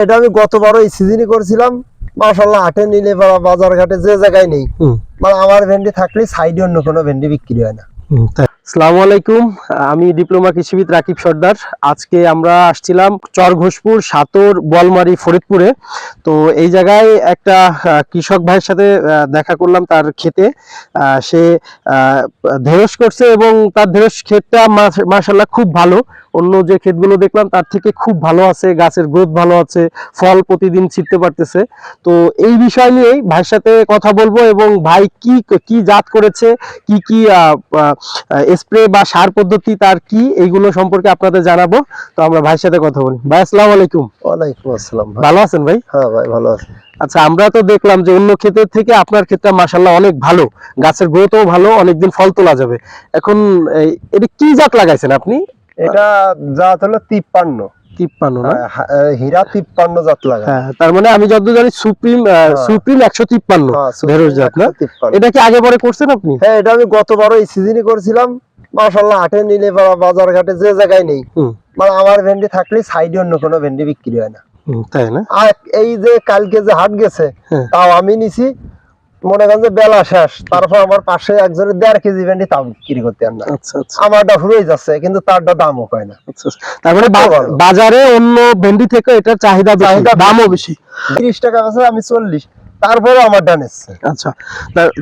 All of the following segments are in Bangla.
এটা আমি গতবারও এই সিজনই করেছিলাম। মাশাল্লাহ হাটে নিলে বাজার ঘাটে যে জায়গায় নেই মানে আমার ভেন্ডি থাকলে সাইডে অন্য কোনো ভেন্ডি বিক্রি হয় না। সালামু আলাইকুম আমি ডিপ্লোমা কৃষিবিদ রাকিব সর্দার। আজকে আমরা আসছিলাম চর ঘোষপুর সাতর বলমারি ফরিদপুরে। তো এই জায়গায় একটা কৃষক ভাইয়ের সাথে দেখা করলাম তার ক্ষেতে আহ, সে আহ, ঢেঁড়স করছে এবং তার ঢেঁড়স ক্ষেতটা মার্শাল্লাহ খুব ভালো। অন্য যে ক্ষেতগুলো দেখলাম তার থেকে খুব ভালো আছে গাছের গ্রোথ ভালো আছে ফল প্রতিদিন ছিটতে পারতেছে। তো এই বিষয় নিয়েই ভাইয়ের সাথে কথা বলব এবং ভাই কি কি জাত করেছে কি কি স্প্রে বা সার পদ্ধতি তার কি এইগুলো সম্পর্কে আপনাদের জানাব। তো আমরা ভাইয়ের সাথে কথা বলি। ভাই আসসালামু আলাইকুম। ওয়ালাইকুম আসসালাম ভালো আছেন ভাই? হ্যাঁ ভাই ভালো আছে। আচ্ছা আমরা তো দেখলাম যে অন্য ক্ষেতের থেকে আপনার ক্ষেতটা মাসাল্লাহ অনেক ভালো। গাছের গ্রোথও ভালো অনেকদিন ফল তোলা যাবে। এখন এটা কি জাত লাগাইছেন আপনি? এটা জাত হলো তিপ্পান্ন। তিপ্পান্ন না? হ্যাঁ, হা- আহ, হীরা তিপ্পান্ন জাত লাগা। হ্যাঁ তার মানে আমি যতদূর জানি সুপ্রিম সুপ্রিম একশো তিপ্পান্ন হ্যাঁ, ঢেঁড়স জাত না? এটা কি আগে পরে করছেন আপনি? হ্যাঁ এটা আমি গতবারও এই সিজনই করেছিলাম। মাশাল্লাহ হাটে নিলে বাজার ঘাটে যে জায়গায় নেই মানে আমার ভেন্ডি থাকলে সাইডে অন্য কোনো ভেন্ডি বিক্রি হয় না। তাই না? আর এই যে কালকে যে হাট গেছে হ্যাঁ। তাও আমি নিছি। মনে করেন যে বেলা শেষ তারপর আমার পাশে একজনের দেড় কেজি ভেন্ডি তাও বিক্রি করতে না। আচ্ছা আচ্ছা। আমারটা ফুরেই যাচ্ছে কিন্তু তারটা দামও কয় না। আচ্ছা। তার মানে বাজারে অন্য ভেন্ডি থেকে এটার চাহিদা চাহিদা দামও বেশি। তিরিশ টাকা আছে আমি চল্লিশ। তারপরে আমারটা নিচ্ছে আচ্ছা।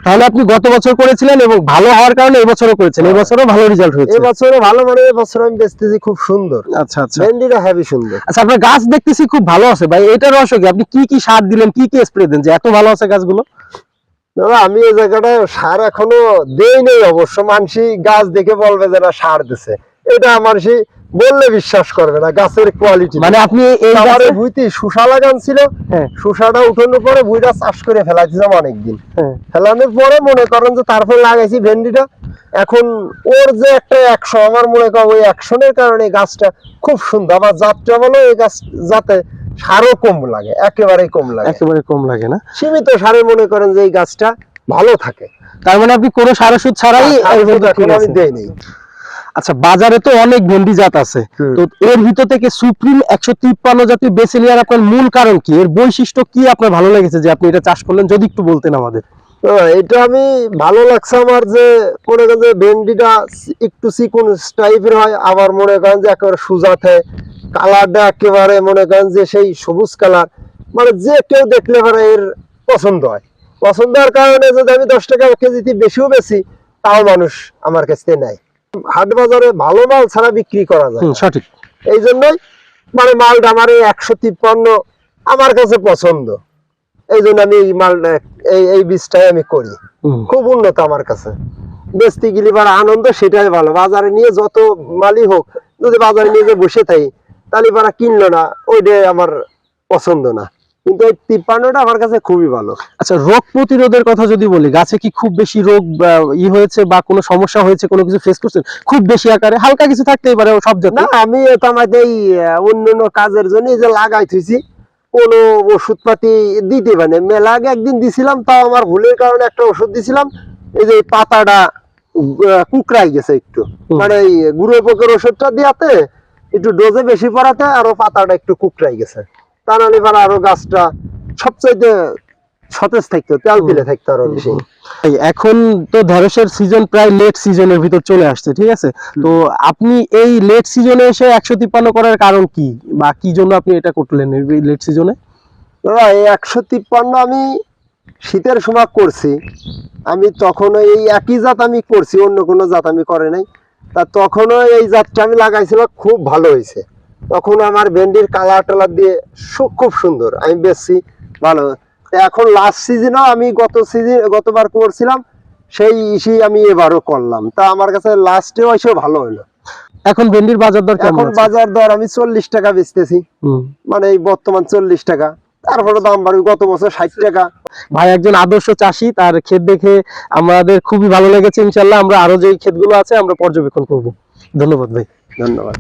তাহলে আপনি গত বছর করেছিলেন এবং ভালো হওয়ার কারণে এবছরও করেছেন। হ্যাঁ। এবছরও ভালো রেজাল্ট হয়েছে। এবছরে ভালো মানে এবছর আমি বেচতেছি খুব সুন্দর। আচ্ছা আচ্ছা। ভেন্ডিটা হেভি সুন্দর। আচ্ছা আপনার গাছ দেখতেছি খুব ভালো আছে ভাই। এটার রহস্য কি? আপনি কি কি সার দিলেন? কি কি স্প্রে দেন যে এত ভালো আছে গাছগুলো? দাদা আমি এই জায়গাটায় সার এখনও দেই নেই অবশ্য। মানসি গাছ দেখে বলবে যে না সার দিছে। এটা আমার সেই বললে বিশ্বাস করবে না গাছের কোয়ালিটি মানে আপনি এই আমার গাছে- ভুইতে শুষা লাগান ছিল। হ্যাঁ। শুষাটা উঠানোর পরে ভুইটা চাষ করে ফেলাইছিলাম অনেকদিন। হ্যাঁ। ফেলানোর পরে মনে করেন যে তারপরে লাগাইছি ভেন্ডিটা। এখন ওর যে একটা একশো আমার মনে করেন ওই অ্যাকশনের কারণে গাছটা খুব সুন্দর। আমার জাতটা বলো এই গাছ যাতে সারও কম লাগে একেবারেই কম লাগে। একেবারে কম লাগে না? সীমিত সারে মনে করেন যে এই গাছটা ভালো থাকে। তার মানে আপনি কোনো সার ওষুধ ছাড়াই আমি। দেই নেই। আচ্ছা বাজারে তো অনেক ভেন্ডি জাত আছে তো এর ভিতর থেকে সুপ্রিম একশো তিপ্পান্ন জাতীয় বেছে নেওয়ার আপনার মূল কারণ কি? এর বৈশিষ্ট্য কি আপনার ভালো লেগেছে যে আপনি এটা চাষ করলেন? যদি একটু বলতেন আমাদের। এটা আমি ভালো লাগছে আমার যে মনে করেন যে ভেন্ডিটা একটু চিকুন টাইপের হয় আবার মনে করেন যে একেবারে সুজাতে কালারটা একেবারে মনে করেন যে সেই সবুজ কালার। মানে যে কেউ দেখলে পরে এর পছন্দ হয়। পছন্দ হওয়ার কারণে যদি আমি দশ টাকা কেজিতে বেশিও বেশি তাও মানুষ আমার কাছ থেকে নেয়। হাট বাজারে ভালো মাল ছাড়া বিক্রি করা যায় সঠিক। এই জন্যই মানে মালটা আমার এই একশো তিপ্পান্ন আমার কাছে পছন্দ। এই জন্য আমি এই মালটা এই এই বীজটাই আমি করি। খুব উন্নত আমার কাছে। বেচতে গেলে আনন্দ সেটাই ভালো। বাজারে নিয়ে যত মালই হোক যদি বাজারে নিয়ে যে বসে থাকি এবার কিনলো না ওইটাই আমার পছন্দ না। কিন্তু ওই তিপ্পান্নটা আমার কাছে খুবই ভালো। আচ্ছা রোগ প্রতিরোধের কথা যদি বলি গাছে কি খুব বেশি রোগ ই হয়েছে বা কোনো সমস্যা হয়েছে কোনো কিছু ফেস করছেন খুব বেশি আকারে হালকা কিছু থাকতেই পারে সব না আমি তো আমার এই অন্য অন্য কাজের জন্য যে লাগাই থুইছি কোনো ওষুধ পাতি দিতে মানে মেলা আগে একদিন দিছিলাম তাও আমার ভুলের কারণে একটা ওষুধ দিছিলাম এই যে পাতাটা আহ, কুকড়াই গেছে একটু। মানে এই গুঁড়ো পোকের ওষুধটা দিয়াতে একটু ডোজে বেশি পড়াতে আরও পাতাটা একটু কুকড়াই গেছে। তা নাহলে আরও গাছটা সবচাইতে সতেজ থাকতো তেল দিলে থাকতো আরও বেশি। এখন তো ঢেঁড়সের সিজন প্রায় লেট সিজনের ভিতর চলে আসছে ঠিক আছে? তো আপনি এই লেট সিজনে এসে একশো তিপ্পান্ন করার কারণ কি? বা কি জন্য আপনি এটা করলেন লেট সিজনে দাদা এই একশো তিপ্পান্ন আমি শীতের সময় করছি। আমি তখন এই একই জাত আমি করছি অন্য কোনো জাত আমি করে নাই। তা তখনও এই জাতটা আমি লাগাইছিল খুব ভালো হয়েছে। তখন আমার ভেন্ডির কালার টালার দিয়ে খুব সুন্দর আমি বেশি ভালো। এখন লাস্ট সিজনেও আমি গত সিজন গতবার করছিলাম সেই ইসি আমি এবারও করলাম। তা আমার কাছে লাস্টেও এসে ভালো হলো। এখন ভেন্ডির বাজার দর এখন বাজার দর আমি চল্লিশ টাকা বেচতেছি। মানে এই বর্তমান চল্লিশ টাকা। তারপরে দাম বাড়বে গত বছর ষাট টাকা। ভাই একজন আদর্শ চাষি তার ক্ষেত দেখে আমাদের খুবই ভালো লেগেছে ইনশাল্লাহ। আমরা আরও যে ক্ষেতগুলো আছে আমরা পর্যবেক্ষণ করব। ধন্যবাদ ভাই। ধন্যবাদ।